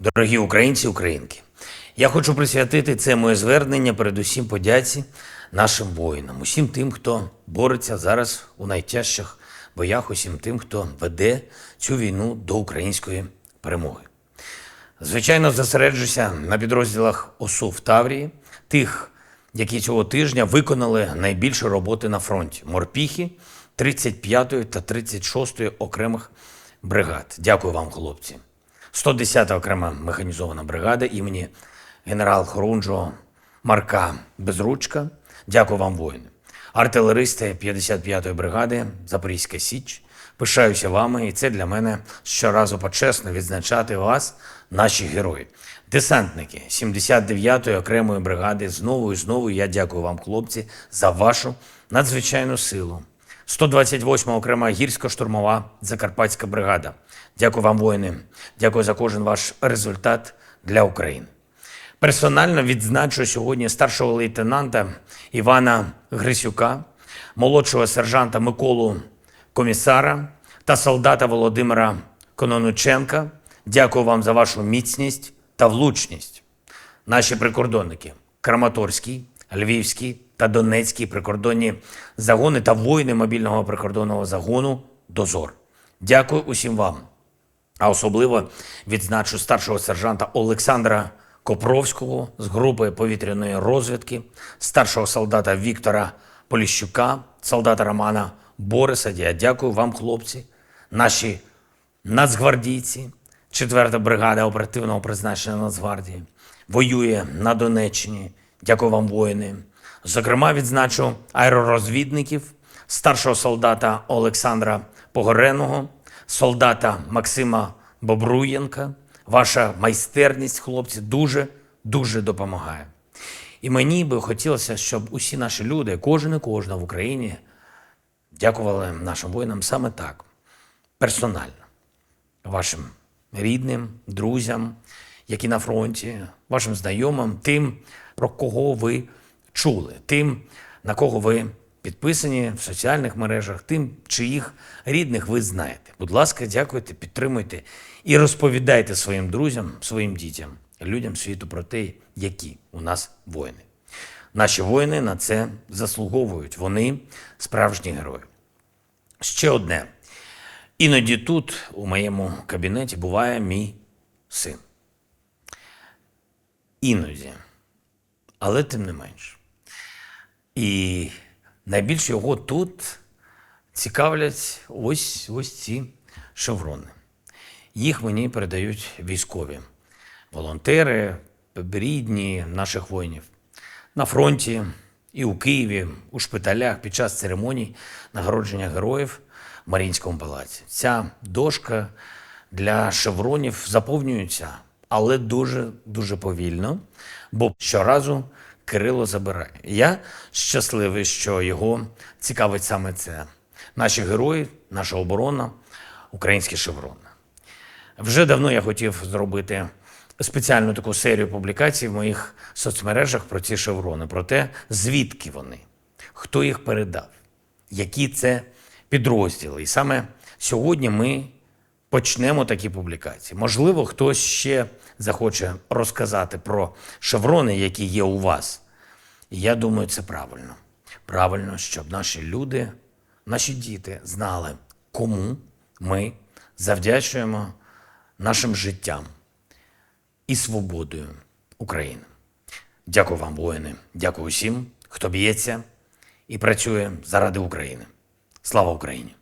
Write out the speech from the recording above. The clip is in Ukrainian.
Дорогі українці, українки, я хочу присвятити це моє звернення передусім подяці нашим воїнам, усім тим, хто бореться зараз у найтяжчих боях, усім тим, хто веде цю війну до української перемоги. Звичайно, зосереджуся на підрозділах ОСУ в Таврії, тих, які цього тижня виконали найбільше роботи на фронті морпіхи 35-ї та 36-ї окремих бригад. Дякую вам, хлопці. 110-та окрема механізована бригада імені генерал Хорунжого Марка Безручка. Дякую вам, воїни. Артилеристи 55-ї бригади Запорізька Січ. Пишаюся вами, і це для мене щоразу почесно відзначати вас, наші герої. Десантники 79-ї окремої бригади. Знову і знову я дякую вам, хлопці, за вашу надзвичайну силу. 128 окрема гірсько-штурмова Закарпатська бригада. Дякую вам, воїни. Дякую за кожен ваш результат для України. Персонально відзначу сьогодні старшого лейтенанта Івана Грисюка, молодшого сержанта Миколу Комісара та солдата Володимира Кононученка. Дякую вам за вашу міцність та влучність. Наші прикордонники Краматорський, Львівський та Донецький прикордонні загони та воїни мобільного прикордонного загону Дозор. Дякую усім вам. А особливо відзначу старшого сержанта Олександра Копровського з групи повітряної розвідки, старшого солдата Віктора Поліщука, солдата Романа Бориса. Я дякую вам, хлопці, наші нацгвардійці, 4-та бригада оперативного призначення Нацгвардії, воює на Донеччині. Дякую вам, воїни. Зокрема, відзначу аеророзвідників, старшого солдата Олександра Погореного, солдата Максима Бобруєнка. Ваша майстерність, хлопці, дуже дуже допомагає. І мені би хотілося, щоб усі наші люди, кожен і кожна в Україні, дякували нашим воїнам саме так, персонально, вашим рідним, друзям, які на фронті, вашим знайомим, тим, про кого ви чули, тим, на кого ви підписані в соціальних мережах, тим, чиїх рідних ви знаєте. Будь ласка, дякуйте, підтримуйте і розповідайте своїм друзям, своїм дітям, людям світу про те, які у нас воїни. Наші воїни на це заслуговують. Вони справжні герої. Ще одне. Іноді тут, у моєму кабінеті, буває мій син. Іноді. Але тим не менш. І найбільше його тут цікавлять ось, ось ці шеврони. Їх мені передають військові, волонтери, рідні наших воїнів. На фронті і у Києві, у шпиталях під час церемоній нагородження героїв в Маріїнському палаці. Ця дошка для шевронів заповнюється, але дуже дуже повільно, бо щоразу Кирило забирає. Я щасливий, що його цікавить саме це. Наші герої, наша оборона, українські шеврони. Вже давно я хотів зробити спеціальну таку серію публікацій в моїх соцмережах про ці шеврони, про те, звідки вони, хто їх передав, які це підрозділи. І саме сьогодні ми почнемо такі публікації. Можливо, хтось ще захоче розказати про шеврони, які є у вас. І я думаю, це правильно. Правильно, щоб наші люди, наші діти знали, кому ми завдячуємо нашим життям і свободою України. Дякую вам, воїни. Дякую усім, хто б'ється і працює заради України. Слава Україні!